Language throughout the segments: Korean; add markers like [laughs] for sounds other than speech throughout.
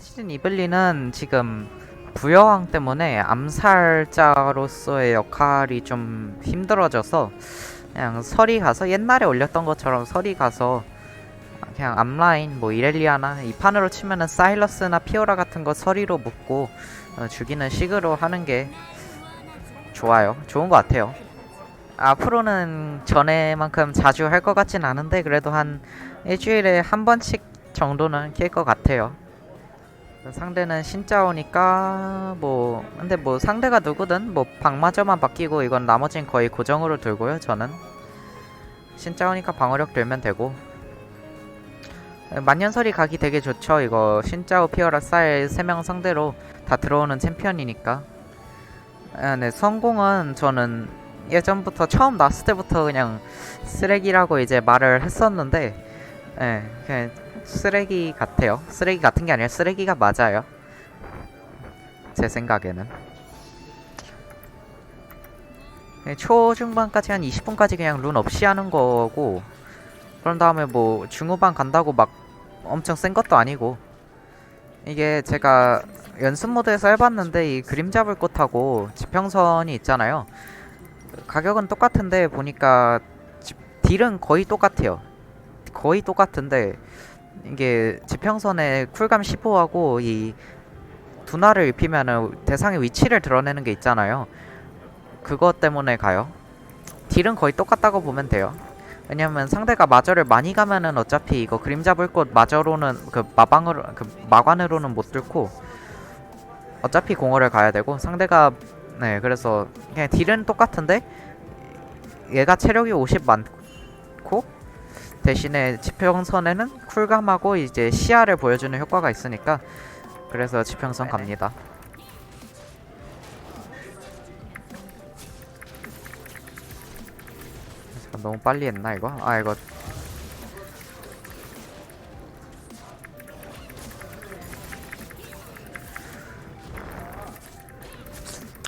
시즌 이블리는 지금 부여왕 때문에 암살자로서의 역할이 좀 힘들어져서 그냥 설이 가서 옛날에 올렸던 것처럼 설이 가서 그냥 앞라인 뭐 이렐리아나 이 판으로 치면은 사일러스나 피오라 같은 거 서리로 묶고 어, 죽이는 식으로 하는 게 좋아요. 좋은 것 같아요. 앞으로는 전에만큼 자주 할 것 같진 않은데 그래도 한 일주일에 한 번씩 정도는 킬것 같아요. 상대는 신짜오니까 뭐 근데 뭐 상대가 누구든 뭐 방마저만 바뀌고 이건 나머진 거의 고정으로 들고요 저는. 신짜오니까 방어력 들면 되고. 만년설이 가기 되게 좋죠 이거. 신짜오 피어라 쌀 3명 상대로 다 들어오는 챔피언이니까. 아, 네 성공은 저는 예전부터 처음 나왔을 때부터 그냥 쓰레기라고 이제 말을 했었는데 예 그냥 쓰레기 같아요. 쓰레기 같은 게 아니라 쓰레기가 맞아요. 제 생각에는. 네, 초중반까지 한 20분까지 그냥 룬 없이 하는 거고 그런 다음에 뭐 중후반 간다고 막 엄청 센 것도 아니고 이게 제가 연습 모드에서 해봤는데 이 그림자 불꽃하고 지평선이 있잖아요. 가격은 똑같은데 보니까 지- 딜은 거의 똑같아요. 거의 똑같은데 이게 지평선의 쿨감 15하고 이 두나를 입히면은 대상의 위치를 드러내는 게 있잖아요. 그것 때문에 가요. 딜은 거의 똑같다고 보면 돼요. 왜냐면 상대가 마저를 많이 가면은 어차피 이거 그림자 불꽃 마저로는 그 마방으로 그 마관으로는 못 뚫고 어차피 공허를 가야 되고 상대가 네 그래서 그냥 딜은 똑같은데 얘가 체력이 50 많고 대신에 지평선에는 쿨감하고 이제 시야를 보여주는 효과가 있으니까 그래서 지평선 갑니다. 너무 빨리 했나 이거? 아 이거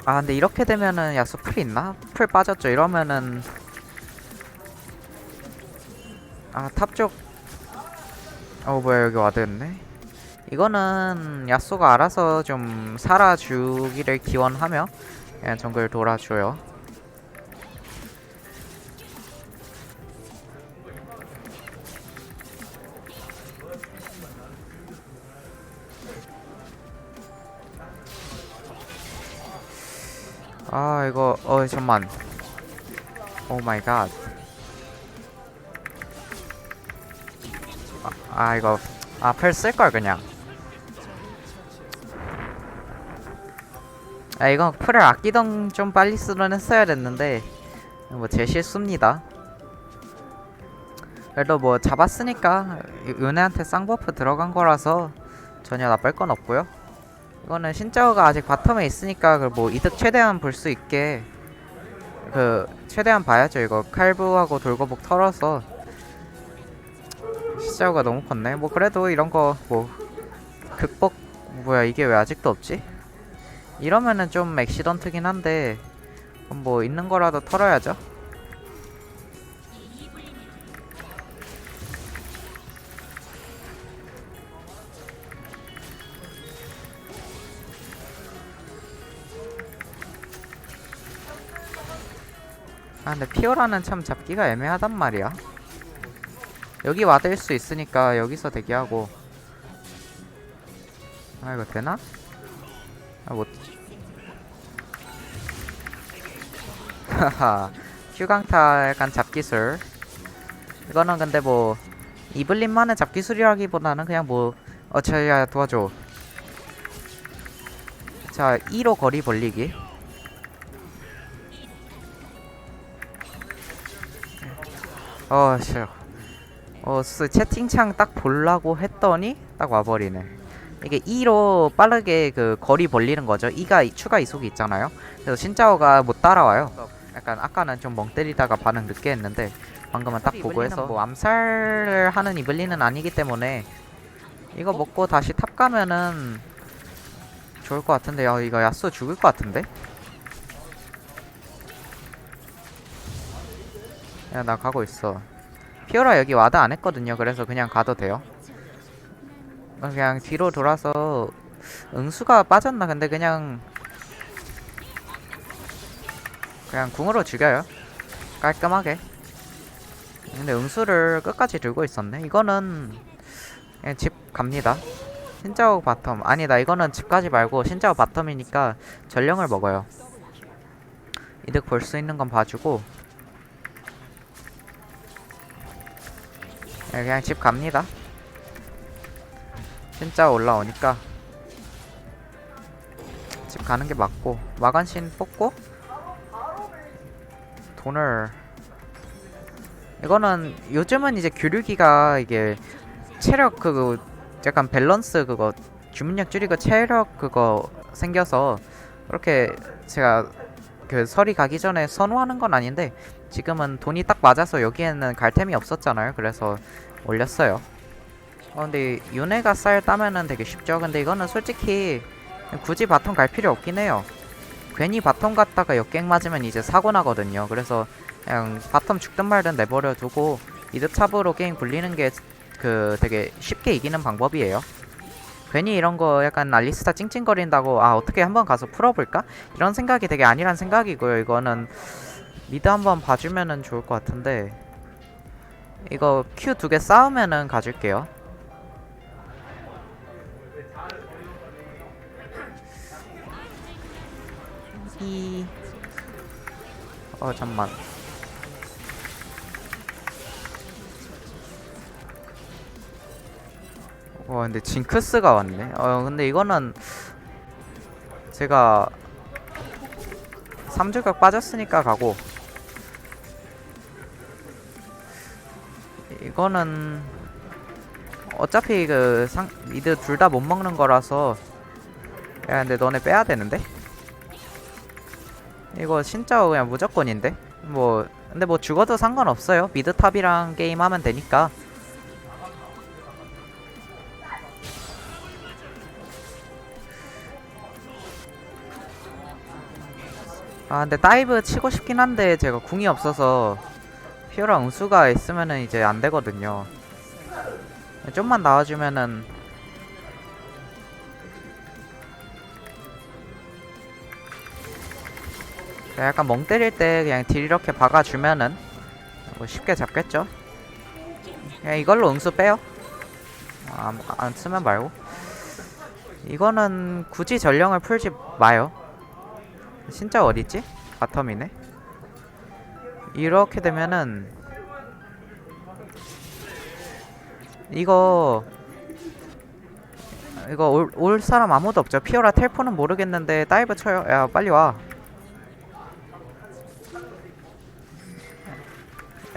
아 근데 이렇게 되면은 야수 풀 있나? 풀 빠졌죠 이러면은 아 탑쪽. 어 뭐야 여기 와드였네. 이거는 야쏘가 알아서 좀 살아주기를 기원하며 그냥 정글 돌아줘요. 아 이거 어 잠만. 오 마이 갓 아 이거 아펠 쓸걸 그냥. 아 이건 풀을 아끼던 좀 빨리 쓰던 했어야 됐는데 뭐 제 실수입니다. 그래도 뭐 잡았으니까 은혜한테 쌍버프 들어간 거라서 전혀 나쁠 건 없고요. 이거는 신짜오가 아직 바텀에 있으니까 그 뭐 이득 최대한 볼 수 있게 그 최대한 봐야죠. 이거 칼부하고 돌거북 털어서 시자우가 너무 컸네. 뭐 그래도 이런 거 뭐 극복 뭐야 이게 왜 아직도 없지? 이러면은 좀 액시던트긴 한데 뭐 있는 거라도 털어야죠. 아 근데 피오라는 참 잡기가 애매하단 말이야. 여기 와드일 수 있으니까 여기서 대기하고. 아 이거 되나? 아 못. 하하 휴강타 약간 잡기술. 이거는 근데 뭐 이블린만의 잡기술이라기보다는 그냥 뭐 어차야 도와줘. 자 2로 거리 벌리기. 어싫 어 어, 스 채팅창 딱 보려고 했더니 딱 와버리네. 이게 2로 빠르게 그 거리 벌리는 거죠. 2가 추가 이속이 있잖아요. 그래서 신짜오가 못 따라와요. 약간 아까는 좀 멍 때리다가 반응 늦게 했는데 방금은 딱 보고 해서 뭐 암살을 하는 이블리는 아니기 때문에 이거 먹고 다시 탑 가면은 좋을 것 같은데 야 이거 야스 죽을 것 같은데? 야 나 가고 있어. 피오라 여기 와드 안 했거든요. 그래서 그냥 가도 돼요. 그냥 뒤로 돌아서 응수가 빠졌나? 근데 그냥 그냥 궁으로 죽여요. 깔끔하게. 근데 응수를 끝까지 들고 있었네. 이거는 집 갑니다. 신짜오 바텀. 아니다 이거는 집 가지 말고 신짜오 바텀이니까 전령을 먹어요. 이득 볼 수 있는 건 봐주고 네, 그냥 집 갑니다. 진짜 올라오니까. 집 가는 게 맞고 마간신 뽑고 돈을. 이거는 요즘은 이제 교류기가 이게 체력 그거 약간 밸런스 그거 주문력 줄이고 체력 그거 생겨서 그렇게 제가 그 설이 가기 전에 선호하는 건 아닌데 지금은 돈이 딱 맞아서 여기에는 갈 템이 없었잖아요. 그래서 올렸어요. 어 근데 윤회가 쌀 따면은 되게 쉽죠. 근데 이거는 솔직히 굳이 바텀 갈 필요 없긴 해요. 괜히 바텀 갔다가 역갱 맞으면 이제 사고 나거든요. 그래서 그냥 바텀 죽든 말든 내버려 두고 이득 탑으로 게임 굴리는 게 그 되게 쉽게 이기는 방법이에요. 괜히 이런 거 약간 알리스타 찡찡거린다고 아 어떻게 한번 가서 풀어볼까? 이런 생각이 되게 아니란 생각이고요. 이거는 미드 한번 봐주면은 좋을 것 같은데 이거 Q 두개 싸우면은 가줄게요. 이... 어 잠만. 와 근데 징크스가 왔네. 어 근데 이거는 제가 3주각 빠졌으니까 가고 이거는 어차피 그 상, 미드 둘 다 못 먹는 거라서. 야 근데 너네 빼야 되는데? 이거 진짜 그냥 무조건인데? 뭐 근데 뭐 죽어도 상관없어요. 미드 탑이랑 게임 하면 되니까. 아 근데 다이브 치고 싶긴 한데 제가 궁이 없어서 피오라 응수가 있으면은 이제 안 되거든요. 좀만 나와주면은 약간 멍 때릴 때 그냥 딜 이렇게 박아주면은 뭐 쉽게 잡겠죠? 그냥 이걸로 응수 빼요. 아, 안, 안 쓰면 말고. 이거는 굳이 전령을 풀지 마요. 진짜 어딨지? 바텀이네 이렇게 되면은 이거 이거 올, 올 사람 아무도 없죠. 피오라 텔포는 모르겠는데 다이브 쳐요. 야 빨리 와.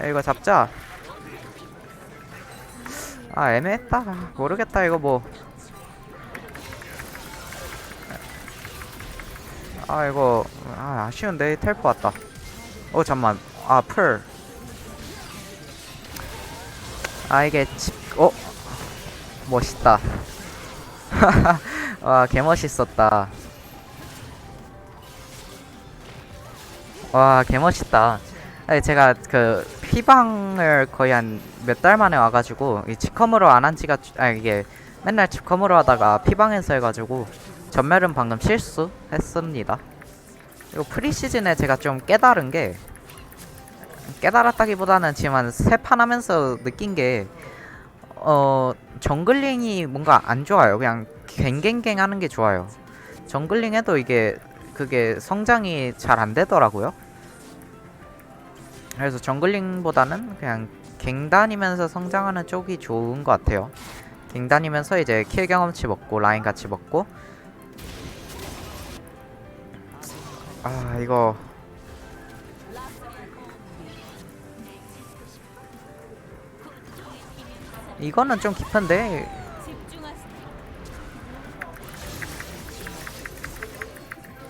야, 이거 잡자. 아 애매했다. 모르겠다 이거 뭐. 아 이거 아 아쉬운데. 텔포 왔다. 어 잠만 아 풀 아 이게 집 어? 멋있다 [laughs] 와 개멋있었다 와 개멋있다 제가 그 피방을 거의 한 몇 달 만에 와가지고 이 치컴으로 안 한 지가 아 이게 맨날 치컴으로 하다가 피방에서 해가지고 전멸은 방금 실수했습니다. 이거 프리시즌에 제가 좀 깨달은 게 깨달았다기보다는 지금 한세판 하면서 느낀 게 어, 정글링이 뭔가 안 좋아요. 그냥 갱갱갱 하는 게 좋아요. 정글링 해도 이게 그게 성장이 잘 안 되더라고요. 그래서 정글링보다는 그냥 갱 다니면서 성장하는 쪽이 좋은 것 같아요. 갱 다니면서 이제 킬 경험치 먹고 라인 같이 먹고 아 이거 이거는 좀 깊은데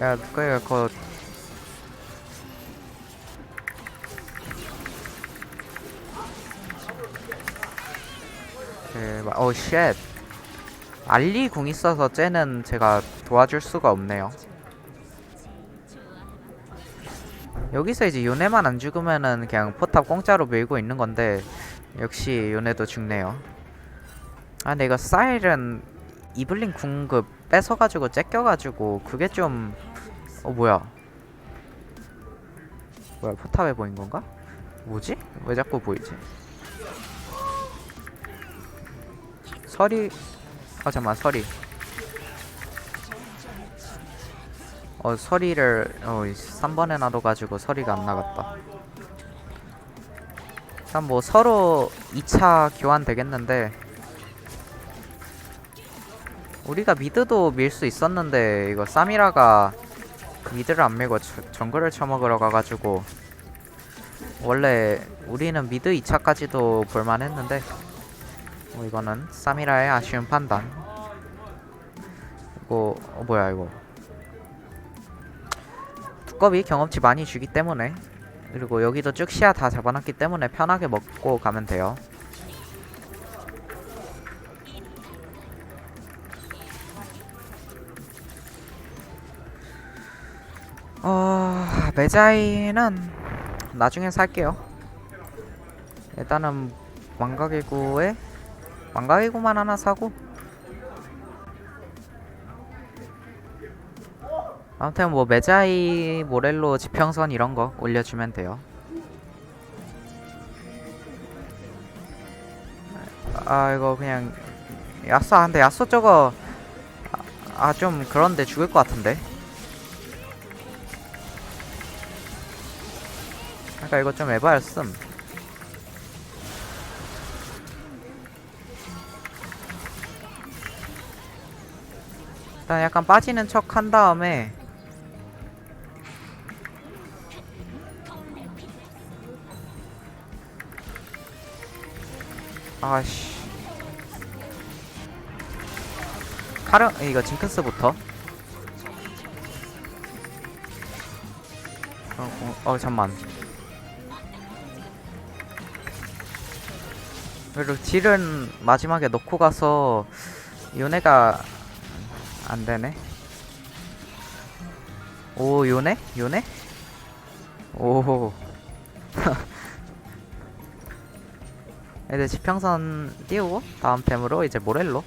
야 누가 그거 그, 어, 쉣. 알리 궁 있어서 쟤는 제가 도와줄 수가 없네요. 여기서 이제 요네만 안 죽으면은 그냥 포탑 공짜로 밀고 있는 건데 역시 요네도 죽네요. 아 근데 이거 사일은 이블린 궁급 뺏어가지고 째껴가지고 그게 좀 어 뭐야 뭐야 포탑에 보인 건가? 뭐지? 왜 자꾸 보이지? 서리 아 잠만 서리 어 서리를 어 3번에 놔둬가지고 서리가 안 나갔다 일단 뭐 서로 2차 교환 되겠는데 우리가 미드도 밀 수 있었는데 이거 사미라가 그 미드를 안 밀고 저- 정글을 쳐먹으러 가가지고 원래 우리는 미드 2차까지도 볼만했는데 뭐 이거는 사미라의 아쉬운 판단. 이거 어 뭐야 이거. 두꺼비 경험치 많이 주기 때문에 그리고 여기도 쭉 시야 다 잡아놨기 때문에 편하게 먹고 가면 돼요. 어... 메자이는 나중에 살게요. 일단은 망가기구에 망가기구만 하나 사고 아무튼 뭐 메자이 모렐로 지평선 이런 거 올려주면 돼요. 아 이거 그냥 야쏘 아, 근데 야쏘 저거 아좀 그런데 죽을 것 같은데? 그러니까 이거 좀 에바였음 일단 약간 빠지는 척 한 다음에 아씨 카르 이거 징크스부터 어, 어, 어 잠만 그리고 딜은 마지막에 넣고 가서 요네가 안 되네. 오 요네? 요네? 오. 이제 지평선 띄우고 다음 템으로 이제 모렐로.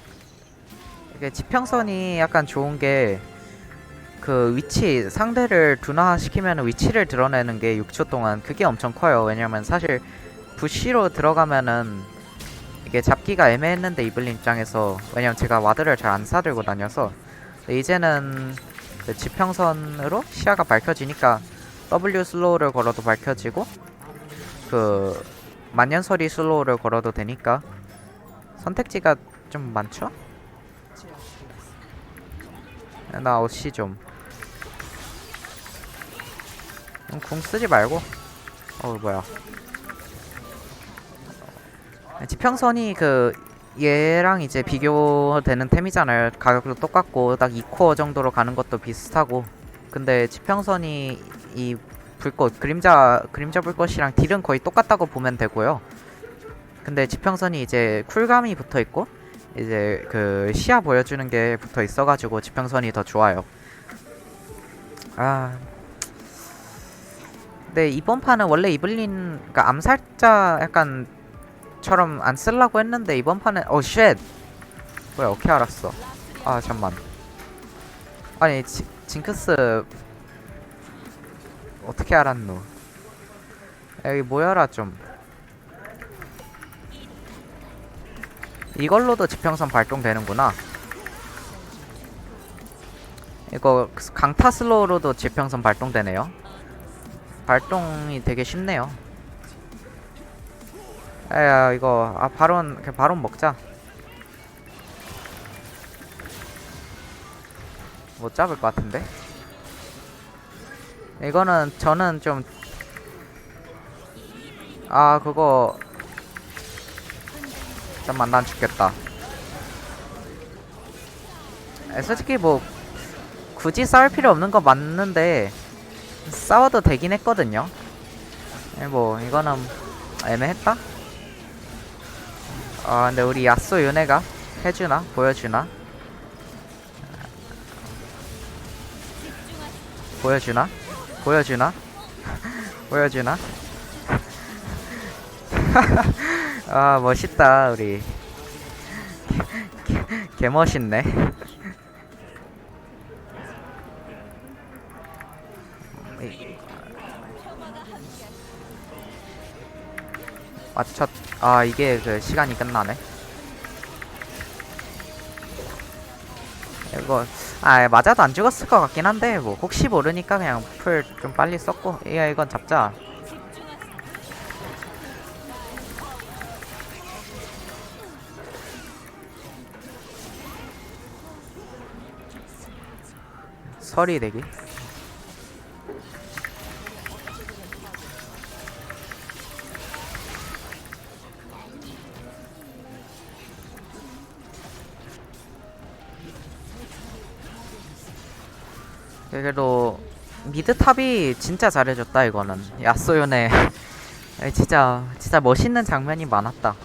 이게 지평선이 약간 좋은 게 그 위치 상대를 둔화시키면 위치를 드러내는 게 6초 동안 그게 엄청 커요. 왜냐면 사실 부시로 들어가면은 이게 잡기가 애매했는데 이블린 입장에서 왜냐면 제가 와드를 잘 안 사들고 다녀서 이제는 그 지평선으로 시야가 밝혀지니까 W 슬로우를 걸어도 밝혀지고 그 만년설이 슬로우를 걸어도 되니까 선택지가 좀 많죠? 나 옷이 좀. 음, 궁 쓰지 말고. 어 뭐야. 지평선이 그 얘랑 이제 비교되는 템이잖아요. 가격도 똑같고 딱 2코어 정도로 가는 것도 비슷하고. 근데 지평선이 이 불꽃 그림자 그림자 불꽃이랑 딜은 거의 똑같다고 보면 되고요. 근데 지평선이 이제 쿨감이 붙어 있고 이제 그 시야 보여주는 게 붙어 있어가지고 지평선이 더 좋아요. 아. 근데 이번 판은 원래 이블린 그러니까 암살자 약간 처럼 안 쓰려고 했는데 이번 판은 어 쉣. 뭐야 어떻게 알았어? 아 잠만. 아니 지, 징크스 어떻게 알았노? 여기 모여라 좀. 이걸로도 지평선 발동되는구나. 이거 강타 슬로우로도 지평선 발동되네요. 발동이 되게 쉽네요. 에야 이거 아 그냥 바론 먹자. 못 잡을 것 같은데. 이거는 저는 좀 아 그거 잠만 난 죽겠다. 에, 솔직히 뭐 굳이 싸울 필요 없는 거 맞는데 싸워도 되긴 했거든요. 에, 뭐 이거는 애매했다. 아 근데 우리 야쏘 윤회가 해주나 보여주나 보여주나 보여주나 [laughs] 보여주나 [laughs] 아 멋있다 우리 [laughs] 개 멋있네. 맞췄. 아 이게 그 시간이 끝나네. 이거 아 맞아도 안 죽었을 것 같긴 한데 뭐 혹시 모르니까 그냥 풀 좀 빨리 썼고 야 이건 잡자. 서리 대기. 그래도 미드 탑이 진짜 잘해줬다 이거는 야소연의 [laughs] 진짜 진짜 멋있는 장면이 많았다.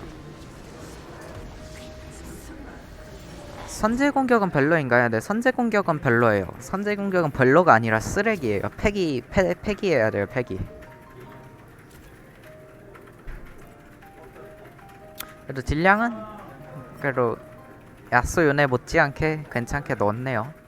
선제 공격은 별로인가요? 네, 선제 공격은 별로예요. 선제 공격은 별로가 아니라 쓰레기예요. 폐기 패, 폐기해야 돼요. 폐기. 그래도 딜량은 그래도 야소연에 못지않게 괜찮게 넣었네요.